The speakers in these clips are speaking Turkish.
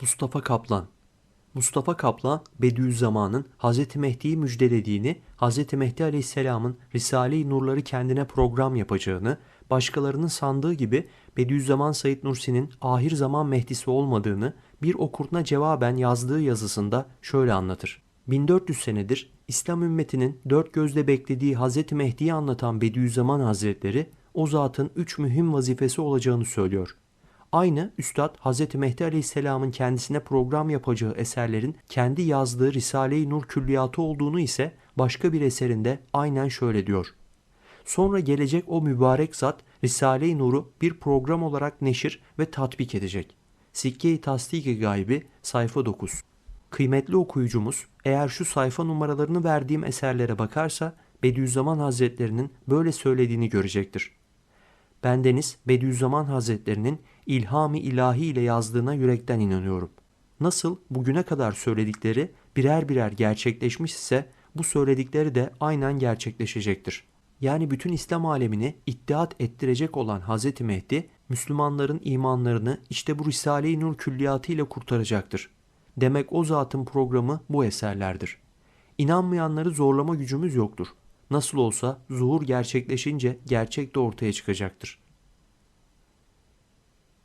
Mustafa Kaplan Mustafa Kaplan, Bediüzzaman'ın Hz. Mehdi'yi müjdelediğini, Hz. Mehdi Aleyhisselam'ın Risale-i Nurları kendine program yapacağını, başkalarının sandığı gibi Bediüzzaman Said Nursi'nin ahir zaman Mehdisi olmadığını bir okuruna cevaben yazdığı yazısında şöyle anlatır. 1400 senedir İslam ümmetinin dört gözle beklediği Hz. Mehdi'yi anlatan Bediüzzaman Hazretleri o zatın üç mühim vazifesi olacağını söylüyor. Aynı Üstad Hz. Mehdi Aleyhisselam'ın kendisine program yapacağı eserlerin kendi yazdığı Risale-i Nur külliyatı olduğunu ise başka bir eserinde aynen şöyle diyor. Sonra gelecek o mübarek zat Risale-i Nur'u bir program olarak neşir ve tatbik edecek. Sikke-i Tasdik-i Gaybi sayfa 9 Kıymetli okuyucumuz eğer şu sayfa numaralarını verdiğim eserlere bakarsa Bediüzzaman Hazretlerinin böyle söylediğini görecektir. Bendeniz Bediüzzaman Hazretlerinin ilhami ilahi ile yazdığına yürekten inanıyorum. Nasıl bugüne kadar söyledikleri birer birer gerçekleşmiş ise bu söyledikleri de aynen gerçekleşecektir. Yani bütün İslam alemini iddiat ettirecek olan Hz. Mehdi, Müslümanların imanlarını işte bu Risale-i Nur külliyatı ile kurtaracaktır. Demek o zatın programı bu eserlerdir. İnanmayanları zorlama gücümüz yoktur. Nasıl olsa zuhur gerçekleşince gerçek de ortaya çıkacaktır.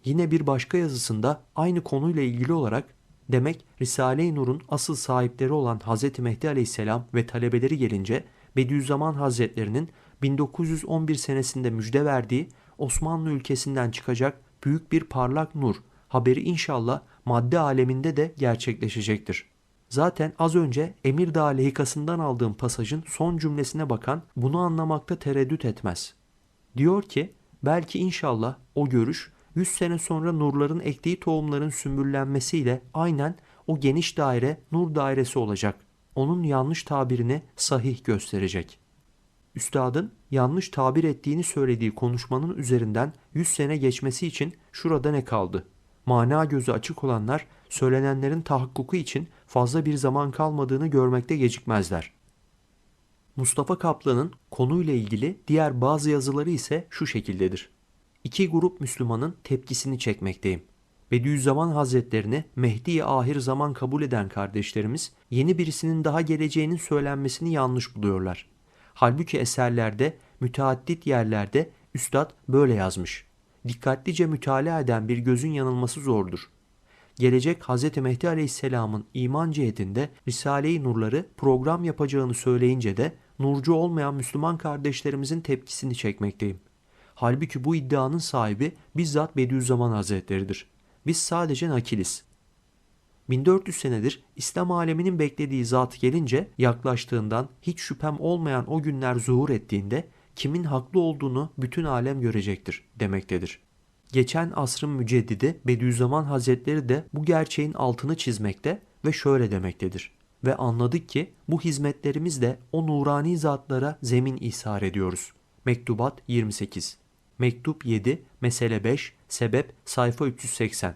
Yine bir başka yazısında aynı konuyla ilgili olarak demek Risale-i Nur'un asıl sahipleri olan Hz. Mehdi Aleyhisselam ve talebeleri gelince Bediüzzaman Hazretlerinin 1911 senesinde müjde verdiği Osmanlı ülkesinden çıkacak büyük bir parlak nur haberi inşallah madde aleminde de gerçekleşecektir. Zaten az önce Emirdağ lehikasından aldığım pasajın son cümlesine bakan bunu anlamakta tereddüt etmez. Diyor ki belki inşallah o görüş 100 sene sonra nurların ektiği tohumların sümbüllenmesiyle aynen o geniş daire nur dairesi olacak. Onun yanlış tabirini sahih gösterecek. Üstadın yanlış tabir ettiğini söylediği konuşmanın üzerinden 100 sene geçmesi için şurada ne kaldı? Mana gözü açık olanlar söylenenlerin tahakkuku için fazla bir zaman kalmadığını görmekte gecikmezler. Mustafa Kaplan'ın konuyla ilgili diğer bazı yazıları ise şu şekildedir. İki grup Müslümanın tepkisini çekmekteyim. Bediüzzaman Hazretlerini Mehdi-i ahir zaman kabul eden kardeşlerimiz yeni birisinin daha geleceğinin söylenmesini yanlış buluyorlar. Halbuki eserlerde, müteaddit yerlerde üstad böyle yazmış. Dikkatlice mütalaa eden bir gözün yanılması zordur. Gelecek Hz. Mehdi Aleyhisselam'ın iman cihetinde Risale-i Nurları program yapacağını söyleyince de nurcu olmayan Müslüman kardeşlerimizin tepkisini çekmekteyim. Halbuki bu iddianın sahibi bizzat Bediüzzaman Hazretleridir. Biz sadece nakiliz. 1400 senedir İslam aleminin beklediği zat gelince yaklaştığından hiç şüphem olmayan o günler zuhur ettiğinde kimin haklı olduğunu bütün alem görecektir demektedir. Geçen asrın müceddidi Bediüzzaman Hazretleri de bu gerçeğin altını çizmekte ve şöyle demektedir. Ve anladık ki bu hizmetlerimizle o nurani zatlara zemin ishar ediyoruz. Mektubat 28 Mektup 7, mesele 5, sebep sayfa 380.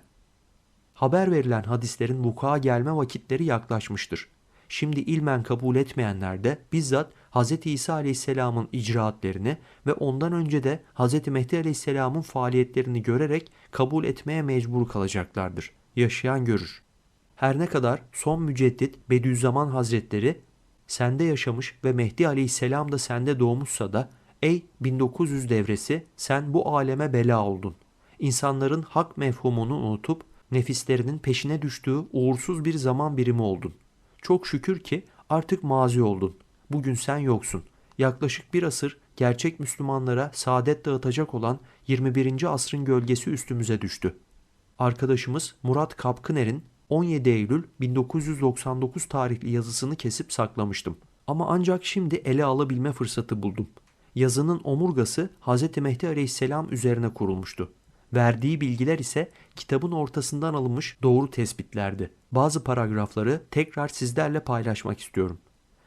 Haber verilen hadislerin vuku'a gelme vakitleri yaklaşmıştır. Şimdi ilmen kabul etmeyenler de bizzat Hz. İsa Aleyhisselam'ın icraatlerini ve ondan önce de Hz. Mehdi Aleyhisselam'ın faaliyetlerini görerek kabul etmeye mecbur kalacaklardır. Yaşayan görür. Her ne kadar son müceddit Bediüzzaman Hazretleri sende yaşamış ve Mehdi Aleyhisselam da sende doğmuşsa da Ey 1900 devresi sen bu aleme bela oldun. İnsanların hak mefhumunu unutup nefislerinin peşine düştüğü uğursuz bir zaman birimi oldun. Çok şükür ki artık mazi oldun. Bugün sen yoksun. Yaklaşık bir asır gerçek Müslümanlara saadet dağıtacak olan 21. asrın gölgesi üstümüze düştü. Arkadaşımız Murat Kapkıner'in 17 Eylül 1999 tarihli yazısını kesip saklamıştım. Ama ancak şimdi ele alabilme fırsatı buldum. Yazının omurgası Hz. Mehdi Aleyhisselam üzerine kurulmuştu. Verdiği bilgiler ise kitabın ortasından alınmış doğru tespitlerdi. Bazı paragrafları tekrar sizlerle paylaşmak istiyorum.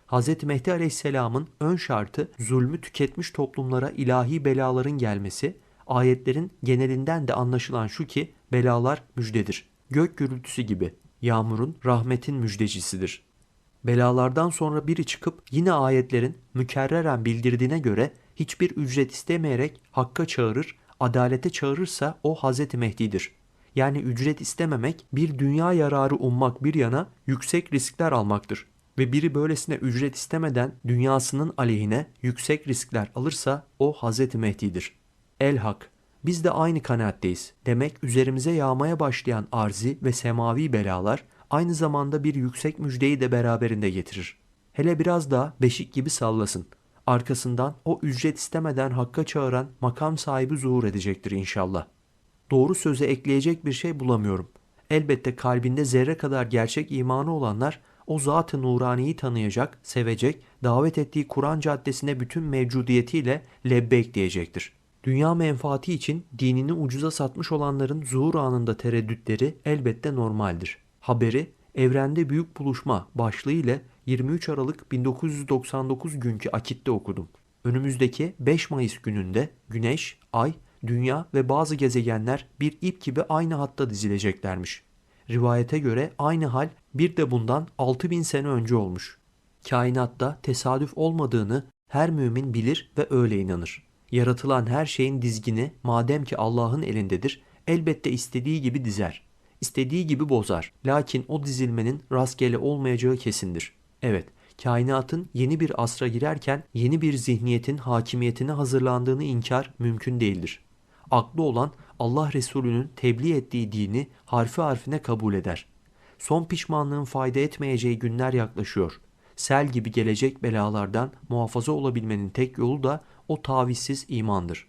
Hz. Mehdi Aleyhisselam'ın ön şartı zulmü tüketmiş toplumlara ilahi belaların gelmesi, ayetlerin genelinden de anlaşılan şu ki belalar müjdedir. Gök gürültüsü gibi, yağmurun rahmetin müjdecisidir. Belalardan sonra biri çıkıp yine ayetlerin mükerreren bildirdiğine göre hiçbir ücret istemeyerek hakka çağırır, adalete çağırırsa o Hz. Mehdi'dir. Yani ücret istememek bir dünya yararı ummak bir yana yüksek riskler almaktır. Ve biri böylesine ücret istemeden dünyasının aleyhine yüksek riskler alırsa o Hz. Mehdi'dir. El Hak biz de aynı kanaatteyiz. Demek üzerimize yağmaya başlayan arzi ve semavi belalar aynı zamanda bir yüksek müjdeyi de beraberinde getirir. Hele biraz daha beşik gibi sallasın. Arkasından o ücret istemeden hakka çağıran makam sahibi zuhur edecektir inşallah. Doğru söze ekleyecek bir şey bulamıyorum. Elbette kalbinde zerre kadar gerçek imanı olanlar o zat-ı nuraniyi tanıyacak, sevecek, davet ettiği Kur'an caddesine bütün mevcudiyetiyle lebbeyk diyecektir. Dünya menfaati için dinini ucuza satmış olanların zuhur anında tereddütleri elbette normaldir. Haberi Evrende Büyük Buluşma başlığı ile 23 Aralık 1999 günkü akitte okudum. Önümüzdeki 5 Mayıs gününde Güneş, Ay, Dünya ve bazı gezegenler bir ip gibi aynı hatta dizileceklermiş. Rivayete göre aynı hal bir de bundan 6000 sene önce olmuş. Kainatta tesadüf olmadığını her mümin bilir ve öyle inanır. Yaratılan her şeyin dizgini madem ki Allah'ın elindedir, elbette istediği gibi dizer. İstediği gibi bozar. Lakin o dizilmenin rastgele olmayacağı kesindir. Evet, kainatın yeni bir asra girerken yeni bir zihniyetin hakimiyetine hazırlandığını inkar mümkün değildir. Aklı olan Allah Resulü'nün tebliğ ettiği dini harfi harfine kabul eder. Son pişmanlığın fayda etmeyeceği günler yaklaşıyor. Sel gibi gelecek belalardan muhafaza olabilmenin tek yolu da o tavizsiz imandır.